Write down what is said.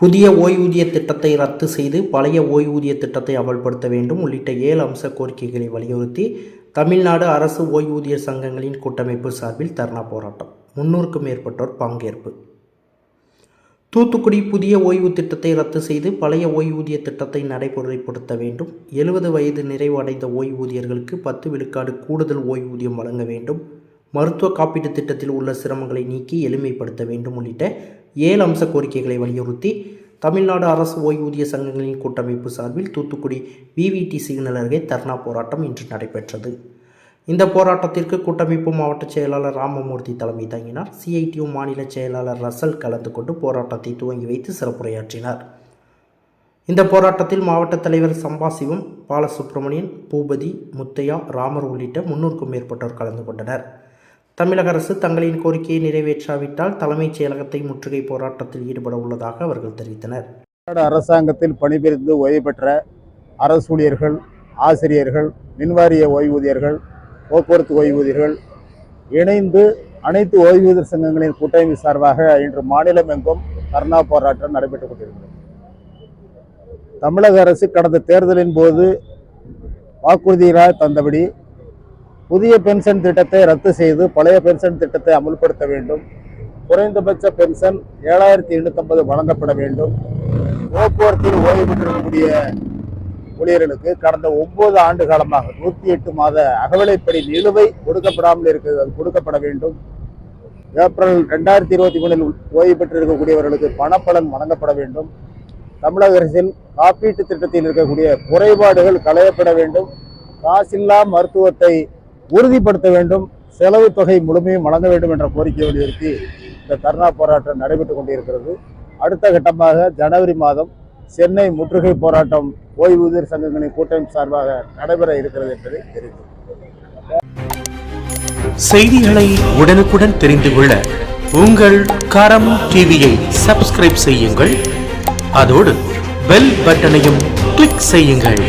புதிய ஓய்வூதிய திட்டத்தை ரத்து செய்து பழைய ஓய்வூதிய திட்டத்தை அமல்படுத்த வேண்டும். உள்ளிட்ட ஏழு அம்ச கோரிக்கைகளை வலியுறுத்தி தமிழ்நாடு அரசு ஓய்வூதிய சங்கங்களின் கூட்டமைப்பு சார்பில் தர்ணா போராட்டம். முன்னூறுக்கும் மேற்பட்டோர் பங்கேற்பு. தூத்துக்குடி புதிய ஓய்வு திட்டத்தை ரத்து செய்து பழைய ஓய்வூதிய திட்டத்தை நடைமுறைப்படுத்த வேண்டும். எழுபது வயது நிறைவடைந்த ஓய்வூதியர்களுக்கு பத்து விழுக்காடு கூடுதல் ஓய்வூதியம் வழங்க வேண்டும். மருத்துவ காப்பீட்டுத் திட்டத்தில் உள்ள சிரமங்களை நீக்கி எளிமைப்படுத்த வேண்டும். உள்ளிட்ட ஏழு அம்ச கோரிக்கைகளை வலியுறுத்தி தமிழ்நாடு அரசு ஓய்வூதிய சங்கங்களின் கூட்டமைப்பு சார்பில் தூத்துக்குடி விவிடி சிக்னல் அருகே தர்ணா போராட்டம் இன்று நடைபெற்றது. இந்த போராட்டத்திற்கு கூட்டமைப்பு மாவட்ட செயலாளர் ராமமூர்த்தி தலைமை தாங்கினார். சிஐடியு மாநில செயலாளர் ரசல் கலந்து கொண்டு போராட்டத்தை துவங்கி வைத்து சிறப்புரையாற்றினார். இந்த போராட்டத்தில் மாவட்ட தலைவர் சம்பாசிவம் பாலசுப்ரமணியன் பூபதி முத்தையா ராமர் உள்ளிட்ட முன்னூறுக்கும் மேற்பட்டோர் கலந்து கொண்டனர். தமிழக அரசு தங்களின் கோரிக்கையை நிறைவேற்றாவிட்டால் தலைமைச் செயலகத்தை முற்றுகை போராட்டத்தில் ஈடுபட உள்ளதாக அவர்கள் தெரிவித்தனர். அரசாங்கத்தில் பணிபுரிந்து ஓய்வு பெற்ற அரசு ஊழியர்கள் ஆசிரியர்கள் மின்வாரிய ஓய்வூதியர்கள் போக்குவரத்து ஓய்வூதியர்கள் இணைந்து அனைத்து ஓய்வூதியர் சங்கங்களின் கூட்டமைப்பு சார்பாக இன்று மாநிலமெங்கும் தர்ணா போராட்டம் நடைபெற்றுக் கொண்டிருக்கிறது. தமிழக அரசு கடந்த தேர்தலின் போது வாக்குறுதிகளாக தந்தபடி புதிய பென்ஷன் திட்டத்தை ரத்து செய்து பழைய பென்ஷன் திட்டத்தை அமல்படுத்த வேண்டும். குறைந்தபட்ச பென்ஷன் ஏழாயிரத்தி எண்ணூற்றம்பது வழங்கப்பட வேண்டும். போக்குவரத்தில் ஓய்வு பெற்றிருக்கக்கூடிய ஊழியர்களுக்கு கடந்த ஒன்பது ஆண்டு காலமாக நூற்றி எட்டு மாத அகவிலைப்படி நிலுவை கொடுக்கப்படாமல் இருக்கிறது அது கொடுக்கப்பட வேண்டும். ஏப்ரல் ரெண்டாயிரத்தி இருபத்தி மூணில் ஓய்வு பெற்றிருக்கக்கூடியவர்களுக்கு பணப்பலன் வழங்கப்பட வேண்டும். தமிழக அரசில் காப்பீட்டு திட்டத்தில் இருக்கக்கூடிய குறைபாடுகள் களையப்பட வேண்டும். காசில்லா மருத்துவத்தை உறுதிப்படுத்த வேண்டும் செலவு தொகை முழுமையும் வழங்க வேண்டும் என்ற கோரிக்கை வலியுறுத்தி இந்த தர்ணா போராட்டம் நடைபெற்றுக் கொண்டிருக்கிறது. அடுத்த கட்டமாக ஜனவரி மாதம் சென்னை முற்றுகை போராட்டம் ஓய்வூதியர் சங்கங்களின் கூட்டமைப்பு சார்பாக நடைபெற இருக்கிறது என்பதை தெரிவித்தது செய்திகளை உடனுக்குடன் தெரிந்து கொள்ள உங்கள் கரம் டிவியை சப்ஸ்கிரைப் செய்யுங்கள். அதோடு பெல் பட்டனையும் கிளிக் செய்யுங்கள்.